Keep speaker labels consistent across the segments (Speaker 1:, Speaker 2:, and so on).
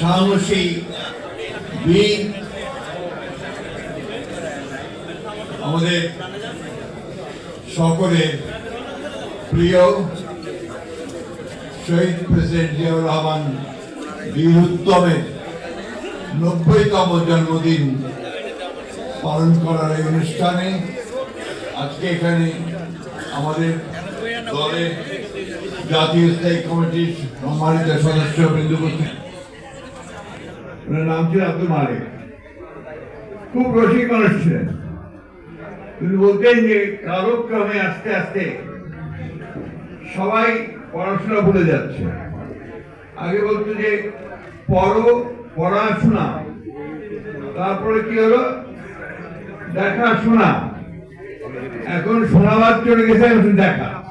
Speaker 1: সাহসী বীর। আমাদের সকলের প্রিয় শহীদ প্রেসিডেন্ট জিয়াউর রহমান বীর উত্তমের নব্বইতম জন্মদিন পালন করার এই অনুষ্ঠানে আজকে এখানে আমাদের দলের জাতীয় স্থায়ী কমিটির সম্মানিত সদস্য বিন্দু ওনার নাম ছিল আব্দুল মালিক। খুব রসিক মানুষ ছিলেন। তিনি বলতেন যে, কালক্রমে আস্তে আস্তে সবাই পড়াশোনা ভুলে যাচ্ছে। আগে বলতো যে, পড়ো, পড়াশোনা। তারপরে কি হলো? দেখাশোনা। এখন শোনাবার চলে গেছে দেখা।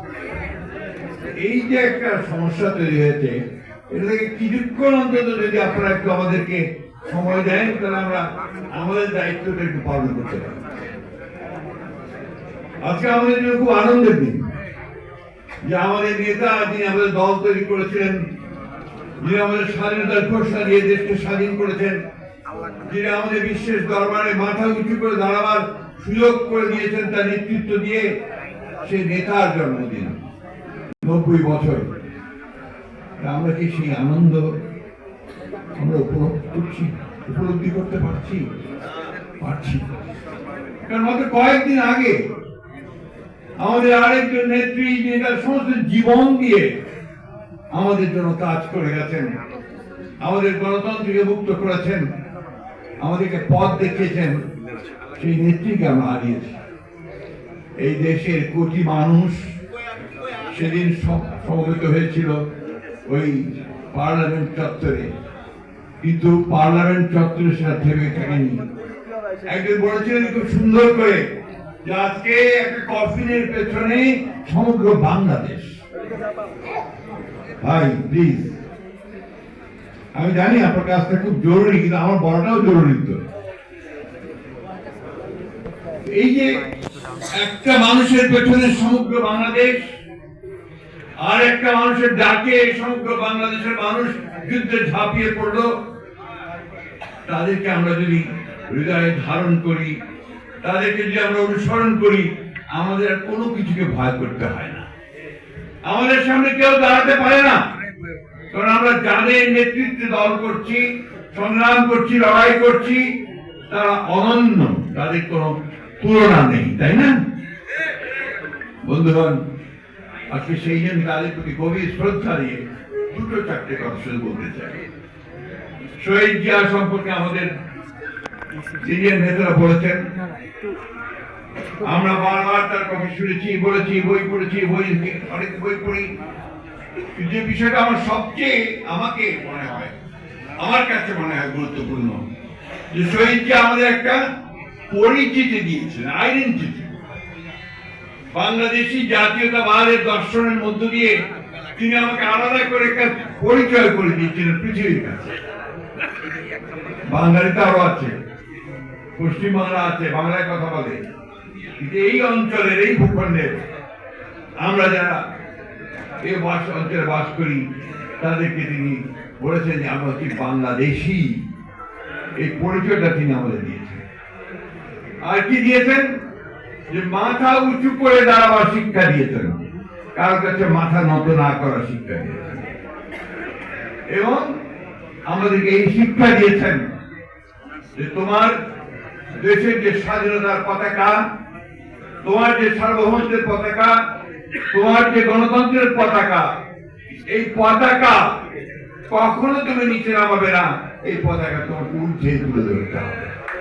Speaker 1: এই যে একটা সমস্যা তৈরি হয়েছে এটা থেকে কিছুক্ষণ অন্তত যদি আপনারা একটু আমাদেরকে সময় দেন, তাহলে আমরা আমাদের দায়িত্বটা একটু পালন করতে পারি। আজকে আমাদের জন্য খুব আনন্দের দিন। যে আমাদের নেতা যিনি আমাদের দল তৈরি করেছিলেন, যিনি আমাদের স্বাধীনতার ঘোষণা দিয়ে দেশকে স্বাধীন করেছেন, যিনি আমাদের বিশ্বের দরবারে মাথা উঁচু করে দাঁড়াবার সুযোগ করে দিয়েছেন তার নেতৃত্ব দিয়ে সেই নেতার জন্মদিন। নব্বই বছর আমরা কি সেই আনন্দ আমরা উপলব্ধি করছি? উপলব্ধি করতে পারছি? পারছি। কারণ মাত্র কয়েকদিন আগে আমাদের আরেকজন নেত্রী, যিনি তার সমস্ত জীবন দিয়ে আমাদের জন্য কাজ করে গেছেন, আমাদের গণতন্ত্রকে মুক্ত করেছেন, আমাদেরকে পথ দেখিয়েছেন, সেই নেত্রীকে আমরা হারিয়েছি। এই দেশের কোটি মানুষ সেদিন সম- সমবেত হয়েছিল। ওই পার্লামেন্ট চত্বরে। কিন্তু পার্লামেন্ট চত্বরে সেটা থেমে থাকেনি। একজন বলেছিলেন, খুব সুন্দর করে যে আজকে একটা কফিনের পেছনে সমগ্র বাংলাদেশ। ভাই প্লিজ আমি জানি আপনার কাজটা খুব জরুরি, কিন্তু আমার বড়টাও জরুরি তো। এই যে একটা মানুষের পেছনে সমগ্র বাংলাদেশ আর একটা মানুষের ডাকে সমগ্র বাংলাদেশের মানুষ যুদ্ধে ঝাঁপিয়ে পড়ল। তাদেরকে আমরা যদি হৃদয়ে ধারণ করি, তাদেরকে যদি আমরা অনুসরণ করি, আমাদের কোনো কিছুকে ভয় করতে হয় না। আমাদের সামনে কেউ দাঁড়াতে পারে না। কারণ আমরা যাদের নেতৃত্বে দল করছি, সংগ্রাম করছি, লড়াই করছি, তারা অনন্য। তাদের কোনো তুলনা নেই, তাই না? বন্ধুগণ আজকে সেই জন্য তাদের প্রতি গভীর শ্রদ্ধা দিয়ে দুটো চারটে কথা শুধু বলতে চাই। শহীদ জিয়া সম্পর্কে আমাদের সিনিয়র নেতারা বলেছেন, আমরা বারবার তার কথা শুনেছি, বলেছি, বই পড়েছি, বই অনেক বই পড়ি। যে বিষয়টা আমার সবচেয়ে আমাকে মনে হয়, আমার কাছে মনে হয় গুরুত্বপূর্ণ, যে শহীদ জিয়া আমাদের একটা পরিচিতি দিয়েছেন আইডেন্টিটি বাংলাদেশি জাতীয়তাবাদের দর্শনের মধ্য দিয়ে তিনি আমাকে আলাদা করে পরিচয় করে দিয়েছিলেন পৃথিবীর কাছে। বাঙালিতে আরও আছে। পশ্চিম বাংলা আছে, বাংলায় কথা বলে। কিন্তু এই অঞ্চলের, এই ভূখণ্ডের আমরা যারা এই বাস অঞ্চলে বাস করি, তাদেরকে তিনি বলেছেন যে আমরা হচ্ছি বাংলাদেশি। এই পরিচয়টা তিনি আমাদের দিয়েছেন। আর কি দিয়েছেন? যে মাথা উঁচু করে দাঁড়াবার শিক্ষা দিয়েছেন। কারোর কাছে মাথা নত না করার শিক্ষা দিয়েছেন। এবং আমাদেরকে এই শিক্ষা দিয়েছেন যে তোমার দেশের যে স্বাধীনতার পতাকা, তোমার যে সার্বভৌমত্বের পতাকা, তোমার যে গণতন্ত্রের পতাকা, এই পতাকা কখনো তুমি নিচে নামাবে না, এই পতাকা তোমার ঊর্ধ্বে তুলে ধরতে হবে।